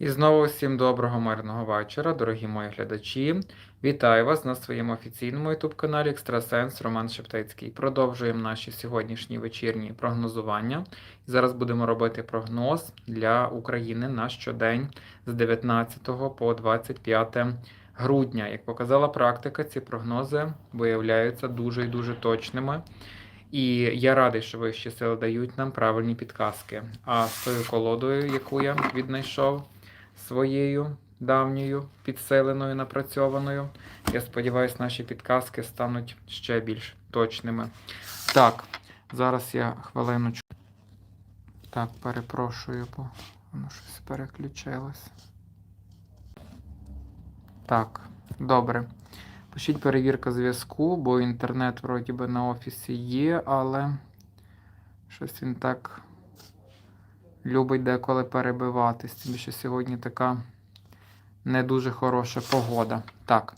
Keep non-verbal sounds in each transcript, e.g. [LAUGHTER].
І знову всім доброго мирного вечора, дорогі мої глядачі. Вітаю вас на своєму офіційному youtube каналі Екстрасенс Роман Шептицький. Продовжуємо наші сьогоднішні вечірні прогнозування. Зараз будемо робити прогноз для України на щодень з 19 по 25 грудня. Як показала практика, ці прогнози виявляються дуже і дуже точними. І я радий, що вищі сили дають нам правильні підказки. А з тою колодою, яку я віднайшов своєю давньою підсиленою, напрацьованою, я сподіваюся, наші підказки стануть ще більш точними. Так, зараз я хвилиночку. Так, перепрошую, бо воно щось переключилось. Так, добре. Пишіть перевірка зв'язку, бо інтернет вроді би на офісі є, але щось він так любить деколи перебиватись. Тим більше сьогодні така не дуже хороша погода. Так,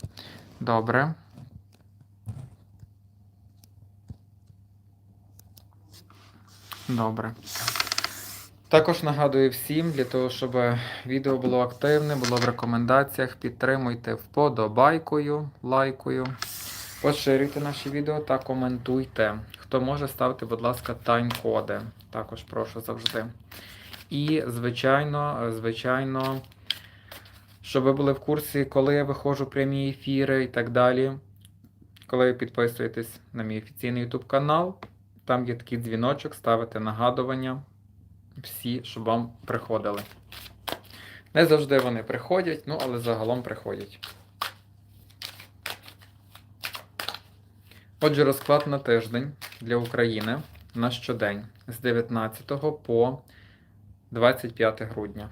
добре. Добре. Також нагадую всім, для того, щоб відео було активне, було в рекомендаціях, підтримуйте вподобайкою, лайкою, поширюйте наші відео та коментуйте. Хто може, ставте, будь ласка, тайм-коди. Також прошу завжди. І, звичайно, звичайно, щоб ви були в курсі, коли я виходжу прямі ефіри і так далі. Коли ви підписуєтесь на мій офіційний YouTube канал, там є такий дзвіночок, ставите нагадування всі, щоб вам приходили. Не завжди вони приходять, ну але загалом приходять. Отже, розклад на тиждень для України на щодень з 19 по 25 грудня.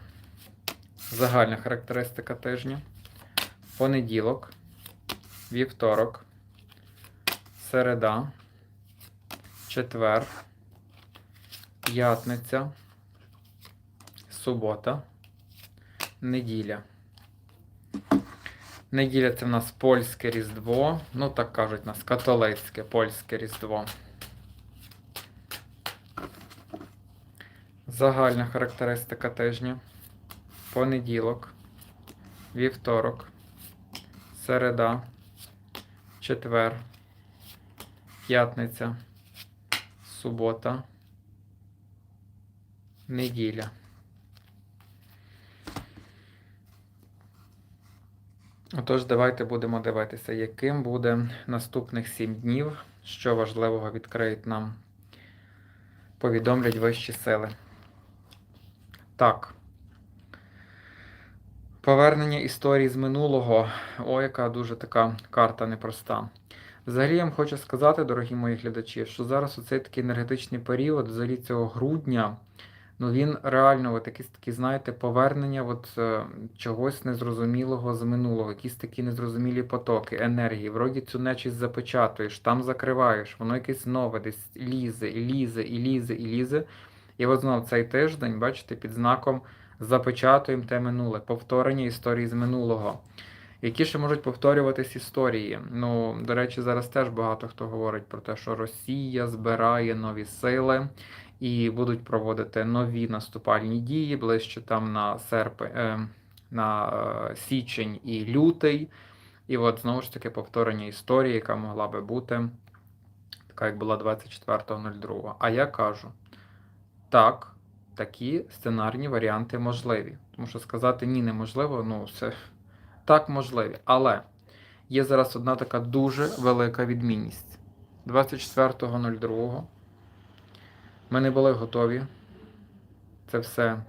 Загальна характеристика тижня. Понеділок, вівторок, середа, четвер, п'ятниця, субота, неділя. Неділя це в нас польське Різдво. Ну, так кажуть, у нас католицьке польське Різдво. Загальна характеристика тижня. Понеділок, вівторок, середа, четвер, п'ятниця, субота, неділя. Отож, давайте будемо дивитися, яким буде наступних 7 днів, що важливого відкриють нам, повідомлять вищі сили. Так. Повернення історії з минулого. О, яка дуже така карта непроста. Взагалі я вам хочу сказати, дорогі мої глядачі, що зараз оцей такий енергетичний період, взагалі цього грудня, ну він реально от якісь такі, знаєте, повернення от, е, чогось незрозумілого з минулого, якісь такі незрозумілі потоки, енергії. Вроді цю нечість запечатуєш, там закриваєш, воно якесь нове, десь лізе, і лізе, і лізе, і лізе. І от знову цей тиждень, бачите, під знаком запечатуємо те минуле, повторення історії з минулого. Які ще можуть повторюватись історії? Ну, до речі, зараз теж багато хто говорить про те, що Росія збирає нові сили і будуть проводити нові наступальні дії ближче там на серпи, е, на е, січень і лютий. І от знову ж таки повторення історії, яка могла би бути, така як була 24.02. А я кажу, так, такі сценарні варіанти можливі. Тому що сказати ні, неможливо, ну, це так можливі. Але є зараз одна така дуже велика відмінність. 24.02 ми не були готові це все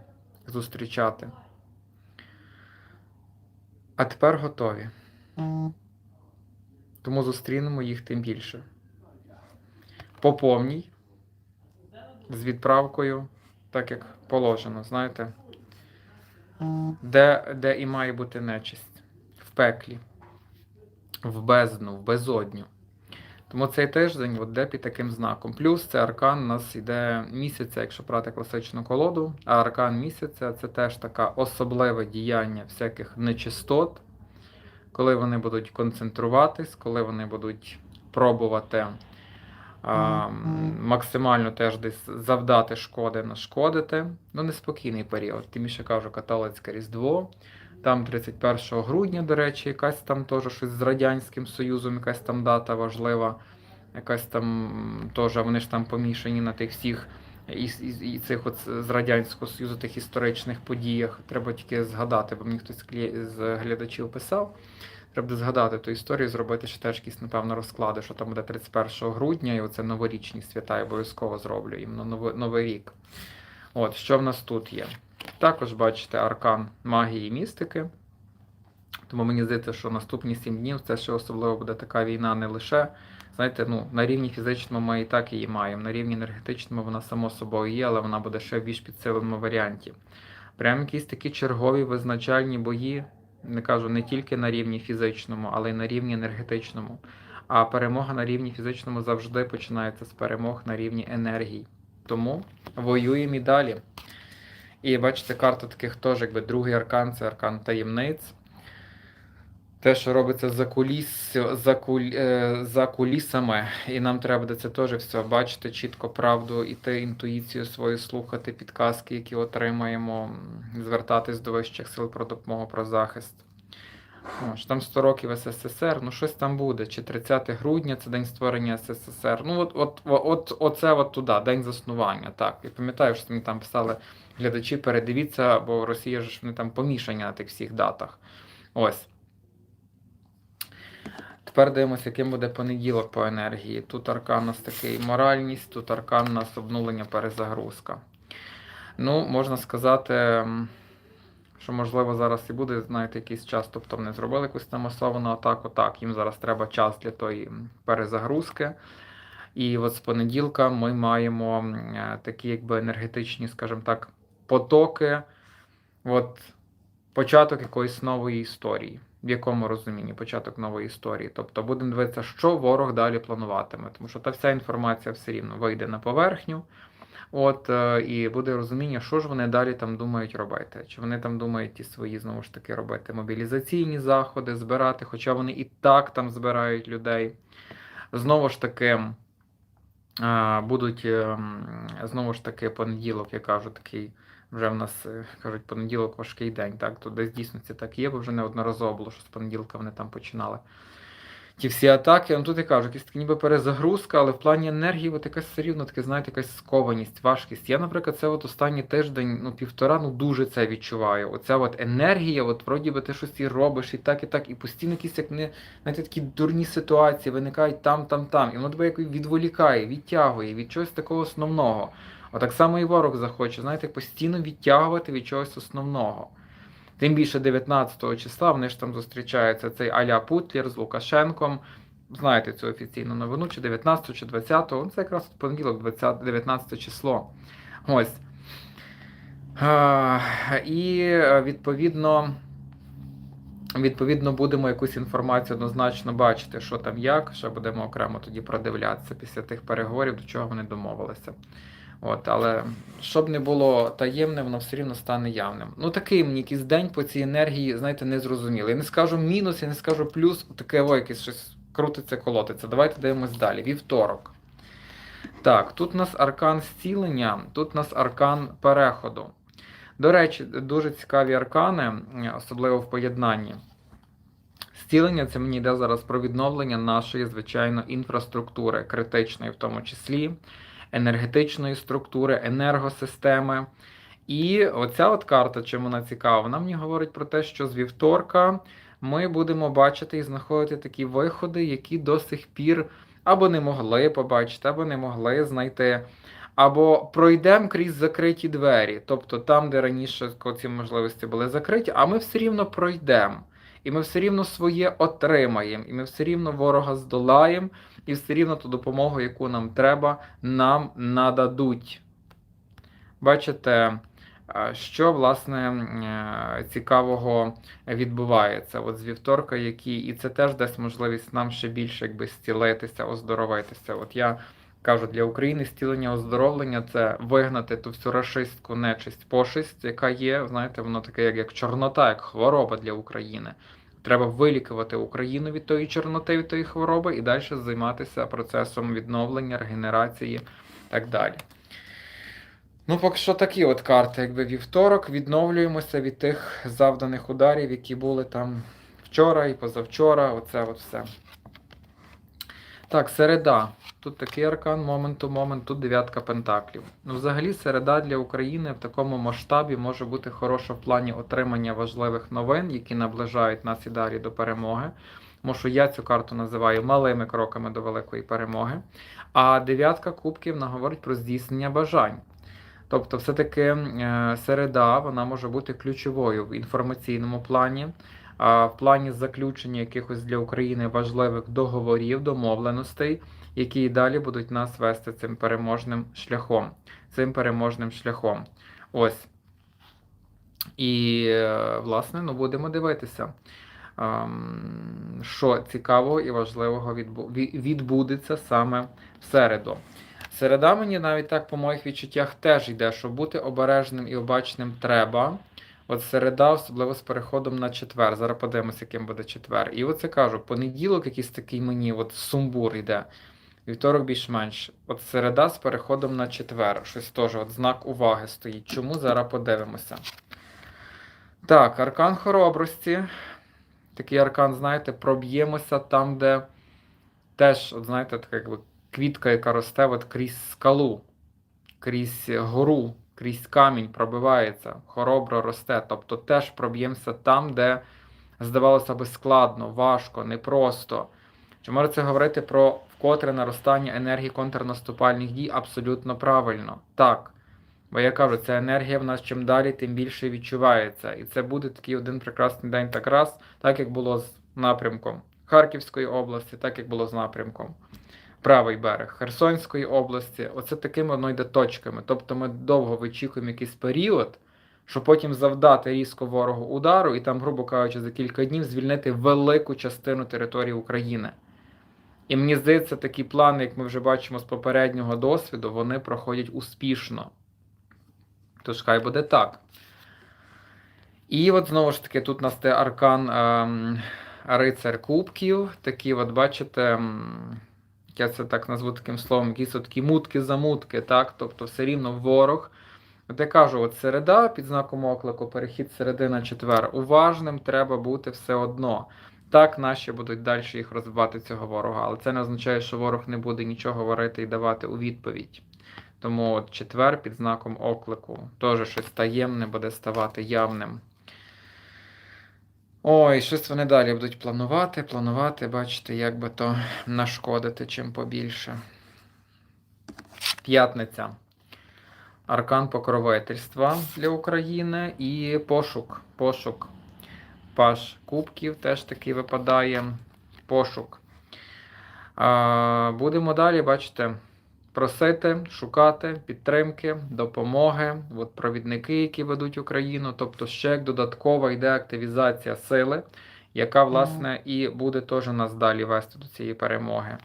зустрічати. А тепер готові. Тому зустрінемо їх тим більше. По повній, з відправкою, так як положено, знаєте, де, де і має бути нечисть. В пеклі, в бездну, в безодню. Тому цей тиждень от де під таким знаком. Плюс це аркан у нас йде місяця, якщо брати класичну колоду, а аркан місяця це теж таке особливе діяння всяких нечистот, коли вони будуть концентруватись, коли вони будуть пробувати а, максимально теж десь завдати шкоди, нашкодити. Ну, неспокійний період. Тим більше кажу, католицьке Різдво. Там 31 грудня, до речі, якась там теж щось з Радянським Союзом, якась там дата важлива. Якась там теж вони ж там помішані на тих всіх і, і, і цих от з Радянського Союзу тих історичних подіях. Треба тільки згадати, бо мені хтось з глядачів писав. Треба буде згадати ту історію, зробити ще теж якісь, напевно, розклади, що там буде 31 грудня, і оце новорічні свята, я обов'язково зроблю іменно новий, новий рік. От, що в нас тут є? Також бачите аркан магії і містики. Тому мені здається, що наступні 7 днів це ще особливо буде така війна не лише. Знаєте, ну, на рівні фізичному ми і так її маємо. На рівні енергетичному вона само собою є, але вона буде ще в більш підсиленому варіанті. Прям якісь такі чергові визначальні бої, не кажу не тільки на рівні фізичному, але й на рівні енергетичному. А перемога на рівні фізичному завжди починається з перемог на рівні енергії. Тому воюємо і далі. І бачите, карта таких теж, якби другий аркан це аркан таємниць. Те, що робиться за куліс, за, куль, е, за кулісами, і нам треба буде це теж все бачити, чітко правду, іти інтуїцію свою слухати, підказки, які отримаємо, звертатись до вищих сил про допомогу, про захист. О, що там 100 років СССР, ну щось там буде. Чи 30 грудня це день створення СССР. Ну, от, от, от, оце от туди, день заснування. Так, я пам'ятаю, що мені там писали глядачі, передивіться, бо Росія ж вони там помішані на тих всіх датах. Ось. Тепер дивимося, яким буде понеділок по енергії. Тут аркан у нас такий моральність, тут аркан у нас обнулення перезагрузка. Ну, можна сказати, що можливо зараз і буде, знаєте, якийсь час, тобто вони зробили якусь там масовану атаку. Так, їм зараз треба час для тої перезагрузки. І от з понеділка ми маємо е, такі, якби енергетичні, скажімо так, потоки. От початок якоїсь нової історії. В якому розумінні початок нової історії. Тобто будемо дивитися, що ворог далі плануватиме, тому що та вся інформація все рівно вийде на поверхню. От, е, і буде розуміння, що ж вони далі там думають робити. Чи вони там думають ті свої, знову ж таки, робити мобілізаційні заходи, збирати, хоча вони і так там збирають людей. Знову ж таки, е, будуть, е, знову ж таки, понеділок, я кажу, такий вже в нас е, кажуть, понеділок важкий день. Так, то десь дійсно це так є, бо вже неодноразово було, що з понеділка вони там починали. Ті всі атаки, ну тут я кажу, така ніби перезагрузка, але в плані енергії, от якась все рівно таке, знаєте, якась скованість, важкість. Я, наприклад, це от останній тиждень, ну півтора, ну дуже це відчуваю. Оця от енергія, от вроді би ти щось і робиш, і так, і так, і постійно якісь як не знаєте, такі дурні ситуації виникають там, там, там. І воно тебе якось відволікає, відтягує від чогось такого основного. Отак само і ворог захоче, знаєте, постійно відтягувати від чогось основного. Тим більше 19 числа вони ж там зустрічаються цей Аля Путлер з Лукашенком. Знаєте цю офіційну новину, чи 19 чи 20, ну це якраз понеділок, 20, 19 число. Ось. І е, відповідно. Відповідно, будемо якусь інформацію однозначно бачити, що там як. Ще будемо окремо тоді продивлятися після тих переговорів, до чого вони домовилися. От, але щоб не було таємне, воно все рівно стане явним. Ну такий мені якийсь день по цій енергії, знаєте, незрозумілий. Я не скажу мінус, я не скажу плюс, таке о, якесь щось крутиться, колотиться. Давайте дивимось далі. Вівторок. Так, тут у нас аркан зцілення, тут у нас аркан переходу. До речі, дуже цікаві аркани, особливо в поєднанні. Зцілення це мені йде зараз про відновлення нашої, звичайно, інфраструктури, критичної в тому числі енергетичної структури, енергосистеми. І оця от карта, чим вона цікава, вона мені говорить про те, що з вівторка ми будемо бачити і знаходити такі виходи, які до сих пір або не могли побачити, або не могли знайти. Або пройдемо крізь закриті двері, тобто там, де раніше ці можливості були закриті, а ми все рівно пройдемо. І ми все рівно своє отримаємо, і ми все рівно ворога здолаємо, і все рівно ту допомогу, яку нам треба, нам нададуть. Бачите, що власне е, цікавого відбувається от з вівторка, які, і це теж дасть можливість нам ще більше якби зцілитися, оздоровитися. От я кажу, для України зцілення оздоровлення це вигнати ту всю рашистську нечисть, пошисть, яка є, знаєте, воно таке, як, як чорнота, як хвороба для України. Треба вилікувати Україну від тої чорноти, від тої хвороби, і далі займатися процесом відновлення, регенерації так далі. Ну, поки що такі от карти, якби вівторок, відновлюємося від тих завданих ударів, які були там вчора і позавчора. Оце от все. Так, середа. Тут такий аркан, момент to момент, тут дев'ятка пентаклів. Ну, взагалі, середа для України в такому масштабі може бути хороша в плані отримання важливих новин, які наближають нас і далі до перемоги. Тому що я цю карту називаю малими кроками до великої перемоги. А дев'ятка кубків наговорить про здійснення бажань. Тобто, все-таки е, середа вона може бути ключовою в інформаційному плані, в плані заключення якихось для України важливих договорів, домовленостей, які і далі будуть нас вести цим переможним шляхом. Цим переможним шляхом. Ось. І, е, власне, ну, будемо дивитися, ем, що цікавого і важливого відбу- відбудеться саме в середу. Середа мені навіть так по моїх відчуттях теж йде, що бути обережним і обачним треба. От середа, особливо з переходом на четвер. Зараз подивимося, яким буде четвер. І оце кажу, понеділок якийсь такий мені от сумбур йде. Вівторок більш-менш. От середа з переходом на четвер. Щось теж от знак уваги стоїть. Чому зараз подивимося? Так, аркан хоробрості. Такий аркан, знаєте, проб'ємося там, де теж, от знаєте, така якби квітка, яка росте от крізь скалу, крізь гору, крізь камінь пробивається, хоробро росте. Тобто теж проб'ємося там, де, здавалося би, складно, важко, непросто. Чи може це говорити про вкотре наростання енергії контрнаступальних дій? Абсолютно правильно. Так. Бо я кажу, ця енергія в нас чим далі, тим більше відчувається. І це буде такий один прекрасний день так раз, так як було з напрямком Харківської області, так як було з напрямком правий берег Херсонської області. Оце такими воно йде точками. Тобто ми довго вичікуємо якийсь період, щоб потім завдати різко ворогу удару і там, грубо кажучи, за кілька днів звільнити велику частину території України. І мені здається, такі плани, як ми вже бачимо з попереднього досвіду, вони проходять успішно. Тож хай буде так. І от знову ж таки, тут у нас те аркан ем, рицар кубків. Такі, от бачите, я це так назву таким словом, якісь такі мутки-замутки, так? Тобто все рівно ворог. От я кажу, от середа під знаком оклику, перехід середи на четвер. Уважним треба бути все одно. Так, наші будуть далі їх розбивати цього ворога, але це не означає, що ворог не буде нічого говорити і давати у відповідь. Тому от четвер під знаком оклику теж щось таємне буде ставати явним. Ой, щось вони далі будуть планувати, планувати, бачите, як би то нашкодити чим побільше. П'ятниця. Аркан покровительства для України і пошук. Пошук. Паш Кубків теж таки випадає. Пошук. Будемо далі, бачите, просити, шукати підтримки, допомоги, от провідники, які ведуть Україну. Тобто ще як додаткова йде активізація сили, яка, власне, і буде теж нас далі вести до цієї перемоги.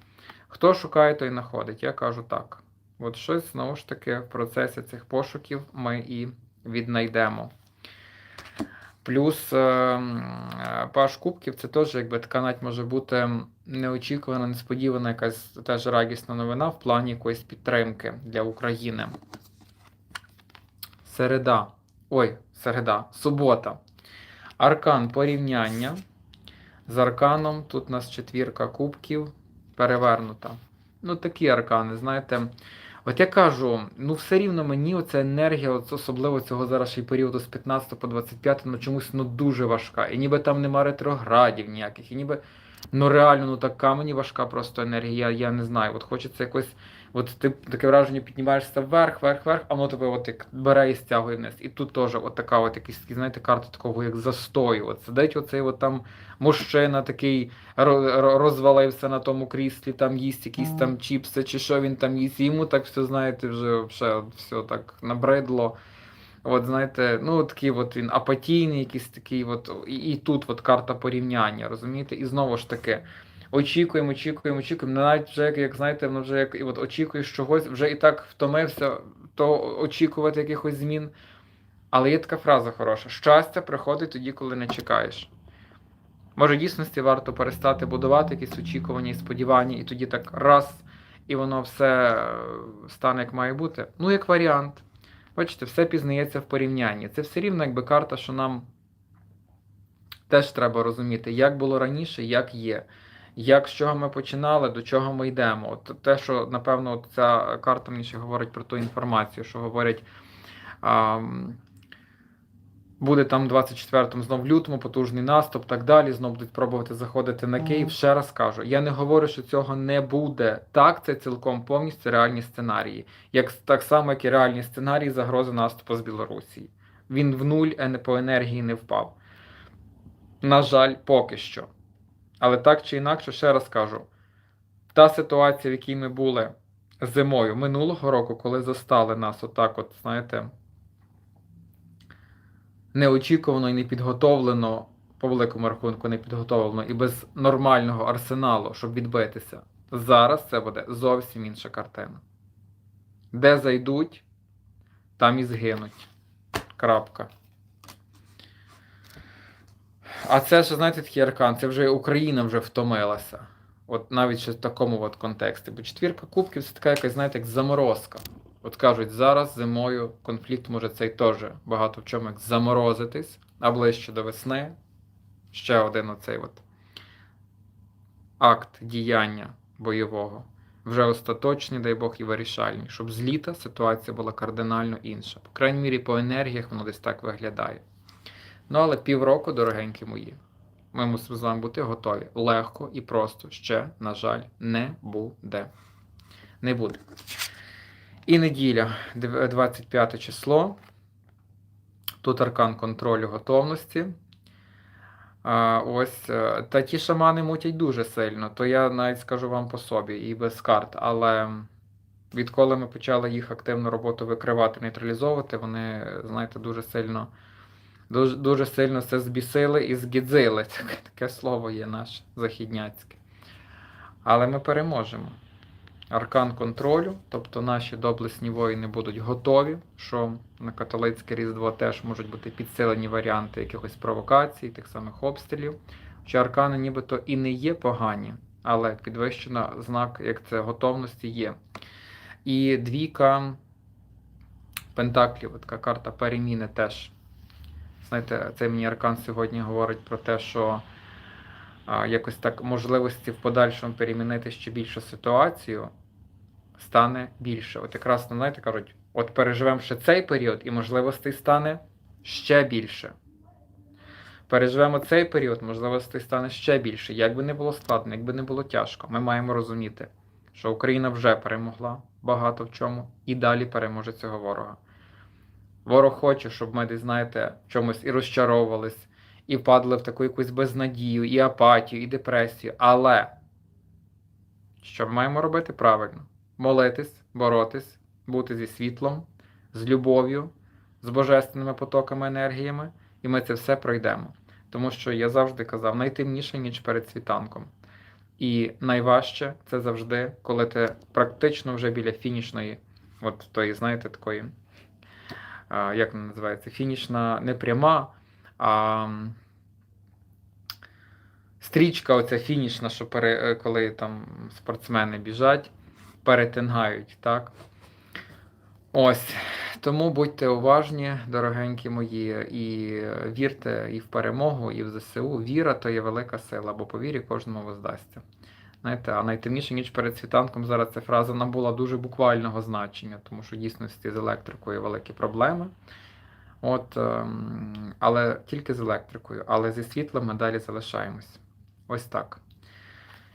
Хто шукає, той знаходить. Я кажу так. От щось знову ж таки в процесі цих пошуків ми і віднайдемо. Плюс е, е, паш кубків це теж якби така навіть може бути неочікувана, несподівана якась теж радісна новина в плані якоїсь підтримки для України. Середа. Ой, середа, субота. Аркан порівняння. З арканом тут у нас четвірка кубків перевернута. Ну, такі аркани, знаєте. От я кажу, ну все рівно мені оця енергія, от особливо цього зараз й періоду з 15 по 25, ну чомусь ну дуже важка. І ніби там нема ретроградів ніяких, і ніби ну реально ну така мені важка просто енергія, я, я не знаю. От хочеться якось, от ти таке враження піднімаєшся вверх, вверх, вверх, а воно тебе от як бере і стягує вниз. І тут теж от така от якісь, знаєте, карта такого як застою. От сидить оцей от там мужчина такий ро- ро- розвалився на тому кріслі, там їсть якісь там чіпси, чи що він там їсть. І йому так все, знаєте, вже все, все так набридло. От, знаєте, ну такий от він апатійний, якийсь такий, от, і, і тут от карта порівняння, розумієте? І знову ж таки, очікуємо, очікуємо, очікуємо. Навіть вже, як, знаєте, воно вже як і от очікуєш чогось, вже і так втомився, то очікувати якихось змін. Але є така фраза хороша: щастя приходить тоді, коли не чекаєш. Може, в дійсності варто перестати будувати якісь очікування і сподівання, і тоді так раз, і воно все е, стане як має бути. Ну, як варіант. Бачите, все пізнається в порівнянні. Це все рівно, якби карта, що нам теж треба розуміти, як було раніше, як є. Як з чого ми починали, до чого ми йдемо. От те, що напевно от ця карта мені ще говорить про ту інформацію, що говорять, а, буде там 24-му знов лютому потужний наступ, так далі. Знов будуть пробувати заходити на Київ. Мгм. Ще раз кажу, я не говорю, що цього не буде. Так, це цілком повністю реальні сценарії. Як так само, як і реальні сценарії загрози наступу з Білорусі. Він в нуль по енергії не впав. На жаль, поки що. Але так чи інакше, ще раз кажу: та ситуація, в якій ми були зимою минулого року, коли застали нас отак, от, знаєте, неочікувано і непідготовлено, по великому рахунку, непідготовлено і без нормального арсеналу, щоб відбитися. Зараз це буде зовсім інша картина. Де зайдуть, там і згинуть. Крапка. А це ж, знаєте, такий аркан, це вже Україна вже втомилася. От навіть ще в такому от контексті. Бо четвірка кубків це така якась, знаєте, як заморозка. От кажуть, зараз зимою конфлікт може цей теж багато в чому як заморозитись, а ближче до весни ще один оцей от акт діяння бойового. Вже остаточний, дай Бог, і вирішальний, щоб з літа ситуація була кардинально інша. По крайній мірі, по енергіях воно десь так виглядає. Ну, але півроку, дорогенькі мої, ми мусимо з вами бути готові. Легко і просто ще, на жаль, не буде. Не буде. І неділя, 25 число. Тут аркан контролю готовності. А, ось, е, та ті шамани мутять дуже сильно, то я навіть скажу вам по собі і без карт. Але відколи ми почали їх активну роботу викривати, нейтралізовувати, вони, знаєте, дуже сильно. Дуже, дуже сильно це збісили і згідзили. [LAUGHS] Таке, таке слово є наше західняцьке. Але ми переможемо. Аркан контролю, тобто наші доблесні воїни будуть готові, що на католицьке Різдво теж можуть бути підсилені варіанти якихось провокацій, тих самих обстрілів. Що аркани нібито і не є погані, але підвищено знак, як це готовності є. І двійка пентаклів, така карта переміни теж. Знаєте, цей мені аркан сьогодні говорить про те, що а, якось так можливості в подальшому перемінити ще більшу ситуацію стане більше. От якраз, ну, знаєте, кажуть, от переживемо ще цей період, і можливостей стане ще більше. Переживемо цей період, можливостей стане ще більше. Як би не було складно, як би не було тяжко, ми маємо розуміти, що Україна вже перемогла багато в чому і далі переможе цього ворога. Ворог хоче, щоб ми десь, знаєте, чомусь і розчаровувались, і впадали в таку якусь безнадію, і апатію, і депресію. Але що ми маємо робити правильно? Молитись, боротись, бути зі світлом, з любов'ю, з божественними потоками енергіями, і ми це все пройдемо. Тому що я завжди казав, найтемніша ніч перед світанком. І найважче це завжди, коли ти практично вже біля фінішної, от тої, знаєте, такої як вона називається, фінішна не пряма, а стрічка оця фінішна, що пере, е, коли там спортсмени біжать, перетингають, так? Ось. Тому будьте уважні, дорогенькі мої, і вірте і в перемогу, і в ЗСУ. Віра то є велика сила, бо по вірі кожному воздасться. Знаєте, а найтемніша ніч перед світанком зараз ця фраза набула дуже буквального значення, тому що дійсності з електрикою великі проблеми. От, ем, але тільки з електрикою, але зі світлом ми далі залишаємось. Ось так.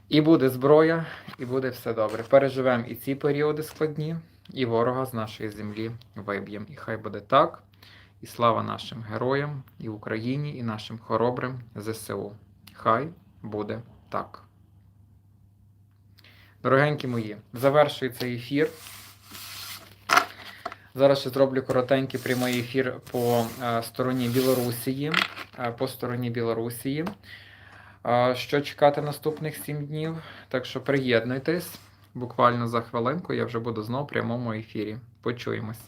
І буде зброя, і буде все добре. Переживемо і ці періоди складні, і ворога з нашої землі виб'ємо. І хай буде так. І слава нашим героям, і Україні, і нашим хоробрим ЗСУ. Хай буде так. Дорогенькі мої, завершую цей ефір. Зараз ще зроблю коротенький прямий ефір по е, стороні Білорусії. е, По стороні Білорусії. Е, Що чекати наступних 7 днів? Так що приєднуйтесь. Буквально за хвилинку я вже буду знову в прямому ефірі. Почуємось.